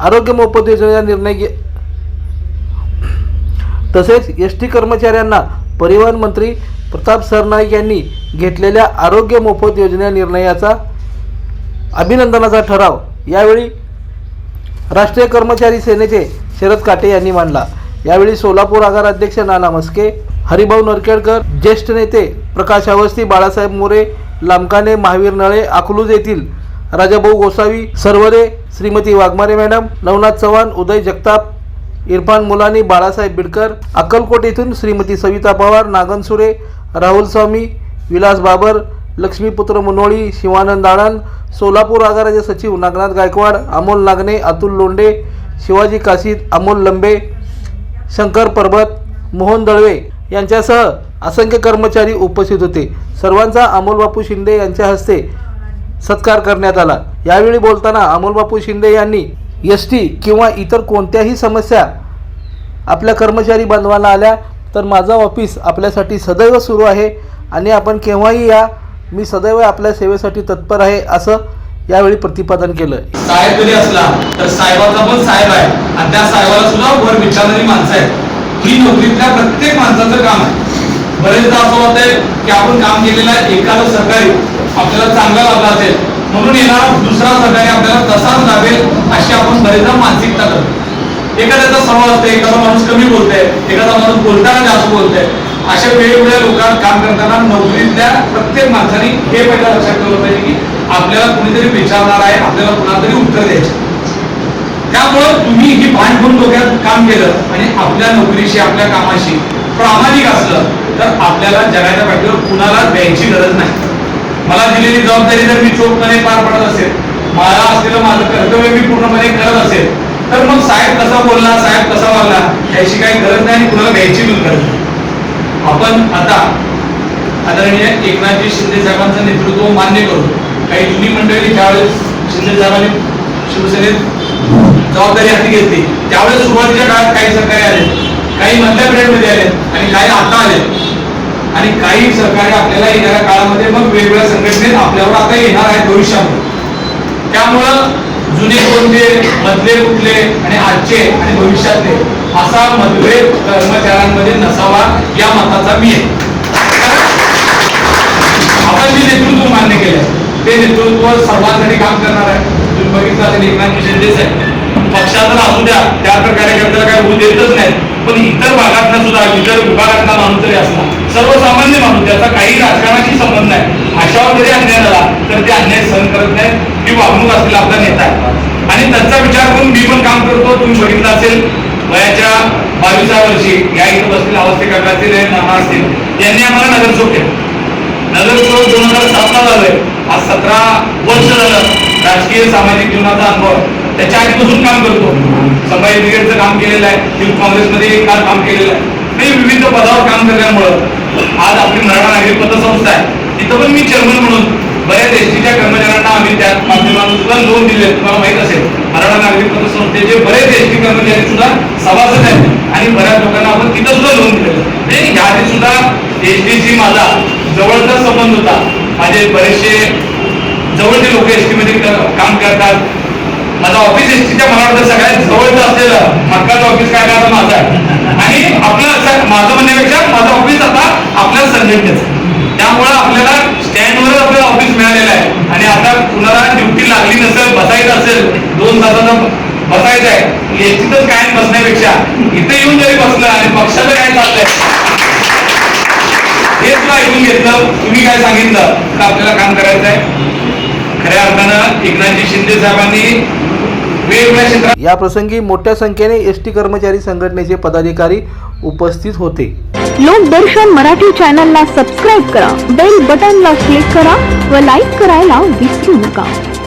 आरोग्य मोफत योजनेचा निर्णय घे. तसेच एस टी कर्मचाऱ्यांना परिवहन मंत्री प्रताप सरनाईक यांनी घेतलेल्या आरोग्य मोफत योजना निर्णयाचा अभिनंदनाचा ठराव यावेळी राष्ट्रीय कर्मचारी सेनेचे शरद काटे यांनी मांडला. यावेळी सोलापूर आगार अध्यक्ष नाना मस्के हरिभाऊ नरकेडकर ज्येष्ठ नेते प्रकाश अवस्थी बाळासाहेब मोरे लामकाने महावीर नळे अकलूज येथील राजाभाऊ गोसावी सर्वरे श्रीमती वाघमारे मॅडम नवनाथ चव्हाण उदय जगताप इरफान मुलानी बाळासाहेब बिडकर अक्कलकोट येथून श्रीमती सविता पवार नागनसुरे राहुल स्वामी विलास बाबर लक्ष्मीपुत्र मुनोळी शिवानंद आणंद सोलापूर आगाराचे सचिव नागनाथ गायकवाड अमोल नागणे अतुल लोंडे शिवाजी काशीद अमोल लंबे शंकर पर्वत मोहन दळवे यांच्यासह असंख्य कर्मचारी उपस्थित होते. सर्वांचा अमोल बापू शिंदे यांच्या हस्ते सत्कार करण्यात आला. यावेळी बोलताना अमोलबापू शिंदे यांनी एस टी किंवा इतर कोणत्याही समस्या आपल्या कर्मचारी बांधवांना आल्या तर माझं ऑफिस आपल्यासाठी सदैव सुरू आहे आणि आपण केव्हाही या मी सदैव आपल्या सेवेसाठी तत्पर आहे असं यावेळी प्रतिपादन केलं. साहेब जरी असला तर साहेबाचा पण साहेब आहे आणि त्या साहेबाला सुद्धा वर विचारणारी माणसं आहेत. ही नोकरीतल्या प्रत्येक माणसाचं काम आहे. बरेचदा असं होतंय की आपण काम केलेलं आहे एखादं सहकारी आपल्याला चांगला लाभला असेल. म्हणून येणारा दुसरा सहकारी आपल्याला तसाच लाभेल अशी आपण बरेचदा मानसिकता करतो. एखाद्याचा स्वभाव असते एखादा माणूस कमी बोलतोय एखादा माणूस बोलताना जास्त बोलतोय. अशा वेगवेगळ्या लोकांना काम करताना नोकरीतल्या प्रत्येक माणसाने हे पहिला लक्षात ठेवलं पाहिजे की आपल्याला कुणीतरी विचारणार आहे आपल्याला कुणाला तरी उत्तर द्यायचं. त्यामुळं तुम्ही ही भान घेऊन डोक्यात काम केलं आणि आपल्या नोकरीशी आपल्या कामाशी प्रामाणिक असलं तर आपल्याला जगाच्या पाठीवर कुणाला द्यायची गरज नाही. मला दिलेली जबाबदारी जर मी चोखपणे पार पडत असेल मला असलेलं माझं कर्तव्य मी पूर्णपणे करत असेल तर मग साहेब कसा बोलला साहेब कसा वागला याची काही गरज नाही आणि कुणाला घ्यायची पण गरज नाही. आपण आता आदरणीय एकनाथजी शिंदे साहेबांचं नेतृत्व मान्य करू. काही जुनी मंडळी ज्यावेळेस शिंदे साहेबांनी शिवसेनेत जबाबदारी हाती घेतली त्यावेळेस सुरुवातीच्या काळात काही सहकारी आले काही मधल्या पिरियडमध्ये आले आणि काही आता आले. आणि काही सहकारी आपल्याला येणाऱ्या काळामध्ये आपल्यावर आता येणार आहेत भविष्यामध्ये. त्यामुळं जुने कोणते मधले कुठले आणि आजचे आणि भविष्यातले असा मतभेद कर्मचाऱ्यांमध्ये नसावा या मताचा मी आहे. आपण जे नेतृत्व मान्य केलं ते नेतृत्व सर्वांसाठी काम करणार आहे. तुम्ही बघितलं असेल एकनाथ शिंदेच आहे पक्षात असू द्या त्या प्रकारे कार्यकर्त्याला काही होऊ देतच नाही पण इतर भागातला सुद्धा इतर विभागातला माणूस तरी असणार. सर्वसामान्य माणूस त्याचा काही राजकारणाशी संबंध नाही. अशावर जरी अन्याय झाला तर ते अन्याय सहन करत नाही ही वागणूक असलेला आपला नेता. आहे आणि त्यांचा विचार करून मी पण काम करतो. तुम्ही बघितलं असेल वयाच्या बावीसा वर्षी या इथं बसलेले अवस्थे काका असतील नाना असतील. यांनी आम्हाला नगरसेवक केलं. नगरसेवक दोन हजार सातला झालंय. आज सतरा वर्ष झालं राजकीय सामाजिक जीवनाचा अनुभव. त्याच्या आधीपासून काम करतो. संभाजी ब्रिगेडचं काम केलेलं आहे. युथ काँग्रेसमध्ये काल काम केलेलं आहे. मी विविध पदावर काम करण्यामुळं आज आपली मराठा नागरी पतसंस्था आहे. तिथं पण मी चेअरमन म्हणून बऱ्याच एस टीच्या कर्मचाऱ्यांना आम्ही त्या माध्यमातून सुद्धा लोन दिले तुम्हाला माहीत असेल मराठा नागरी पतसंस्थेचे बरेच एस टी कर्मचारी सुद्धा सभासद आहेत आणि बऱ्याच लोकांना आपण तिथं सुद्धा लोन दिलेलं म्हणजे ह्याआधी सुद्धा एस टीशी माझा जवळचा संबंध होता. माझे बरेचसे जवळचे लोक एस टी मध्ये काम करतात. माझं ऑफिस एस मला वाटतं सगळ्यात जवळचं असलेलं मक्काचं ऑफिस काय करायचं माझं आहे. आणि आपलं माझं म्हणण्यापेक्षा माझं ऑफिस आता आपल्या संघटनेचं त्यामुळं आपल्याला स्टँडवरच आपल्याला ऑफिस मिळालेलं आहे. आणि आता कुणाला ड्युटी लागली नसेल बसायचं असेल दोन तासाचा बसायचं आहे एसटीतच काय बसण्यापेक्षा इथे येऊन जरी बसलं आणि पक्षाचं काय चाललंय हे सुद्धा ऐकून घेतलं. तुम्ही काय सांगितलं? तर आपल्याला काम करायचं आहे खऱ्या अर्थानं एकनाथजी शिंदे साहेबांनी या प्रसंगी मोठ्या संख्येने एस टी कर्मचारी संघटनेचे पदाधिकारी उपस्थित होते. लोकदर्शन मराठी चॅनलला सबस्क्राईब करा बेल बटनला क्लिक करा व लाईक करायला विसरू नका.